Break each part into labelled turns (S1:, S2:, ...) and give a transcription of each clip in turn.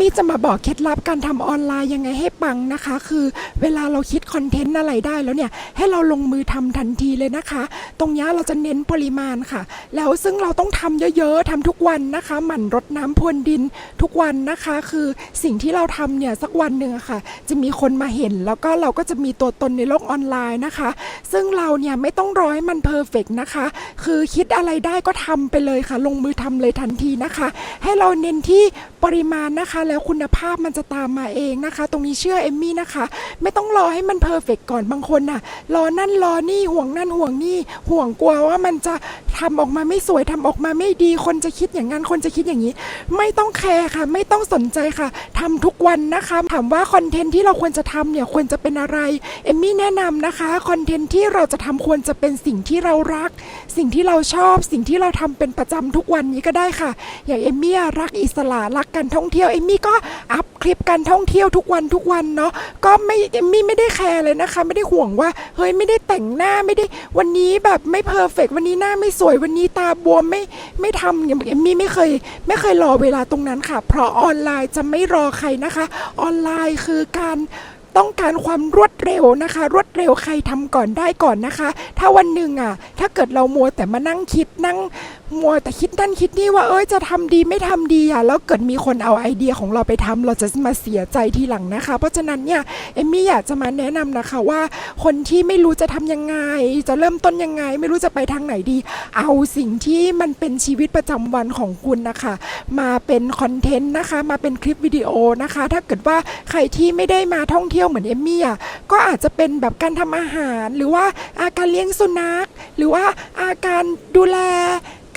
S1: มี่จะมาบอกเคล็ดลับการทำออนไลน์ยังไงให้ปังนะคะ คือเวลาเราคิดคอนเทนต์อะไรได้แล้วเนี่ย ให้เราลงมือทำทันทีเลยนะคะ ตรงนี้เราจะเน้นปริมาณค่ะ แล้วซึ่งเราต้องทำเยอะๆทำทุกวันนะคะ หมั่นรดน้ำพรวนดินทุกวันนะคะ คือสิ่งที่เราทำเนี่ยสักวันหนึ่งะค่ะ จะมีคนมาเห็น แล้วก็เราก็จะมีตัวตนในโลกออนไลน์นะคะ ซึ่งเราเนี่ยไม่ต้องรอให้มันเพอร์เฟกนะคะ คือคิดอะไรได้ก็ทำไปเลยค่ะ ลงมือทำเลยทันทีนะคะ ให้เราเน้นที่ปริมาณนะคะแล้วคุณภาพมันจะตามมาเองนะคะ ตรงนี้เชื่อเอมมี่นะคะ ไม่ต้องรอให้มันเพอร์เฟกก่อนบางคนน่ะ รอนั่นรอนี่ห่วงนั่นห่วงนี่ห่วงกลัวว่ามันจะทำออกมาไม่สวยทำออกมาไม่ดี คนจะคิดอย่างนั้นคนจะคิดอย่างนี้ ไม่ต้องแคร์ค่ะ ไม่ต้องสนใจค่ะทำทุกวันนะคะ ถามว่าคอนเทนต์ที่เราควรจะทำเนี่ยควรจะเป็นอะไรเอมมี่แนะนำนะคะคอนเทนต์ที่เราจะทำควรจะเป็นสิ่งที่เรารัก สิ่งที่เราชอบ สิ่งที่เราทำเป็นประจำทุกวันนี้ก็ได้ค่ะ อย่างเอมมี่รักอิสระรักการท่องเที่ยวเอมมี่ก็อัพคลิปการท่องเที่ยวทุกวันทุกวันเนาะก็ไม่มี่ไม่ได้แคร์เลยนะคะ ไม่ได้ห่วงว่าเฮ้ยไม่ได้แต่งหน้าไม่ได้วันนี้แบบไม่เพอร์เฟกวันนี้หน้าไม่สวยวันนี้ตาบวมไม่ไม่ทำอย่างเอมมี่ไม่เคย ไม่เคยรอเวลาตรงนั้นค่ะ เพราะออนไลน์จะไม่รอใครนะคะ ออนไลน์คือการ ต้องการความรวดเร็วนะคะ รวดเร็วใครทำก่อนได้ก่อนนะคะ ถ้าวันหนึ่งอะ ถ้าเกิดเรามัวแต่มานั่งคิดนั่งมัวแต่คิดนั่นคิดนี่ว่าเอ้ยจะทำดีไม่ทำดีอะแล้วเกิดมีคนเอาไอเดียของเราไปทำเราจะมาเสียใจทีหลังนะคะ เพราะฉะนั้นเนี่ยเอมมี่อยากจะมาแนะนำนะคะว่าคนที่ไม่รู้จะทำยังไง จะเริ่มต้นยังไง ไม่รู้จะไปทางไหนดี เอาสิ่งที่มันเป็นชีวิตประจำวันของคุณนะคะ มาเป็นคอนเทนต์นะคะ มาเป็นคลิปวิดีโอนะคะ ถ้าเกิดว่าใครที่ไม่ได้มาท่องเที่ยวเหมือนเอมมี่อะก็อาจจะเป็นแบบการทำอาหาร หรือว่าอาการเลี้ยงสุนัข หรือว่าอาการดูแล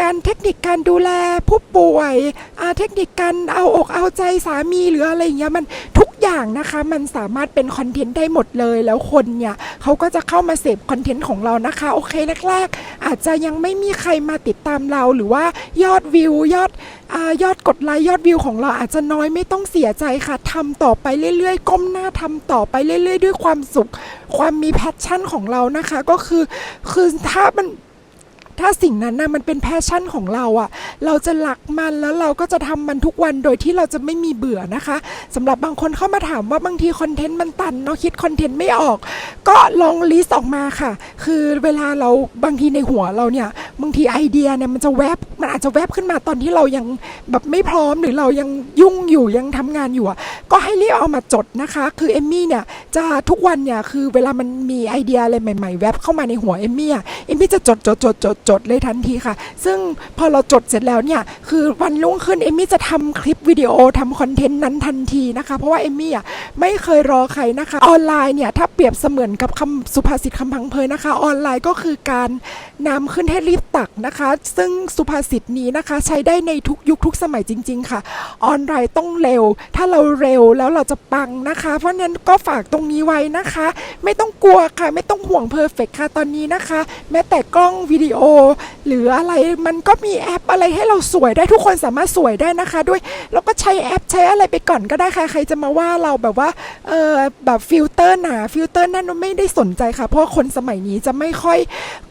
S1: การเทคนิคการดูแลผู้ป่วยอาเทคนิคการเอาอกเอาใจสามีหรืออะไรอย่างเงี้ยมันท อย่างนะคะมันสามารถเป็นคอนเทนต์ได้หมดเลย แล้วคนเนี่ยเขาก็จะเข้ามาเสพคอนเทนต์ของเรานะคะ โอเคแรกๆ อาจจะยังไม่มีใครมาติดตามเราหรือว่ายอดวิวยอดอยอดกดไลค์ยอดวิวของเราอาจจะน้อยไม่ต้องเสียใจค่ะทำต่อไปเรื่อยๆ ก้มหน้าทำต่อไปเรื่อย ๆ ด้วยความสุข ความมีแพชชั่นของเรานะคะ ก็คือคือถ้ามัน ถ้าสิ่งนั้นนะมันเป็นแพชชั่นของเราอะ่ะ เราจะหลักมันแล้วเราก็จะทำมันทุกวันโดยที่เราจะไม่มีเบื่อนะคะสำหรับบางคนเข้ามาถามว่าบางทีคอนเทนต์มันตันเนาะคิดคอนเทนต์ไม่ออก ก็ลองลิสต์ออกมาค่ะ คือเวลาเราบางทีในหัวเราเนี่ยบางทีไอเดียเนี่ยมันจะแวบ มันอาจจะแวบขึ้นมาตอนที่เรายังแบบไม่พร้อมหรือเรายังยุ่งอยู่ยังทำงานอยู่อก็ให้รีบเอามาจดนะคะ คือเอมมี่เนี่ยจะทุกวันเนี่ยคือเวลามันมีไอเดียอะไรใหม่ๆ แวบเข้ามาในหัวเอมมี่เอมมี่จะจดจดจดจดจดเลยทันทีค่ะ ซึ่งพอเราจดเสร็จแล้วเนี่ยคือวันรุ่งขึ้นเอมมี่จะทำคลิปวิดีโอทำคอนเทนต์นั้นทันทีนะคะ เพราะว่าเอมมี่อะไม่เคยรอใครนะคะ ออนไลน์เนี่ยถ้าเปรียบเสมือนกับคำสุภาษิตคำพังเพยนะคะ ออนไลน์ก็คือการนำขึ้นให้รีบตักนะคะ ซึ่งสุภาษิตนี้นะคะ ใช้ได้ในทุกยุคทุกสมัยจริง ๆ ค่ะ ออนไลน์ต้องเร็ว ถ้าเราเร็วแล้วเราจะปังนะคะ เพราะนั้นก็ฝากตรงนี้ไว้นะคะ ไม่ต้องกลัวค่ะ ไม่ต้องห่วงเพอร์เฟกค่ะตอนนี้นะคะ แม้แต่กล้องวิดีโอ หรืออะไรมันก็มีแอปอะไรให้เราสวยได้ทุกคนสามารถสวยได้นะคะ ด้วยแล้วก็ใช้แอปใช้อะไรไปก่อนก็ได้ค่ะใครจะมาว่าเราแบบว่าเออแบบฟิลเตอร์หนาฟิลเตอร์นั่นไม่ได้สนใจค่ะ เพราะคนสมัยนี้จะไม่ค่อย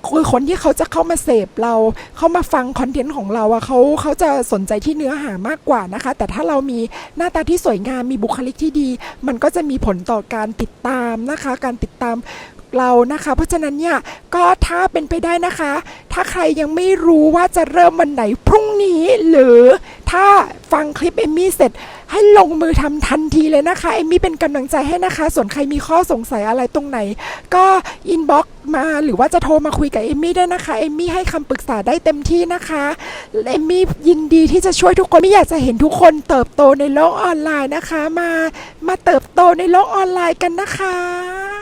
S1: คือคนที่เขาจะเข้ามาเสพเราเข้ามาฟังคอนเทนต์ของเราอะเขาเขาจะสนใจที่เนื้อหามากกว่านะคะ แต่ถ้าเรามีหน้าตาที่สวยงามมีบุคลิกที่ดี มันก็จะมีผลต่อการติดตามนะคะ การติดตาม เรานะคะ เพราะฉะนั้นเนี่ยก็ถ้าเป็นไปได้นะคะ ถ้าใครยังไม่รู้ว่าจะเริ่มวันไหนพรุ่งนี้หรือถ้าฟังคลิปเอมมี่เสร็จให้ลงมือทำทันทีเลยนะคะเอมมี่เป็นกำลังใจให้นะคะ ส่วนใครมีข้อสงสัยอะไรตรงไหน ก็อินบ็อกมาหรือว่าจะโทรมาคุยกับเอมมี่ได้นะคะเอมมี่ให้คำปรึกษาได้เต็มที่นะคะเอมมี่ยินดีที่จะช่วยทุกคนไม่อยากจะเห็นทุกคนเติบโตในโลกออนไลน์นะคะ มามาเติบโตในโลกออนไลน์กันนะคะ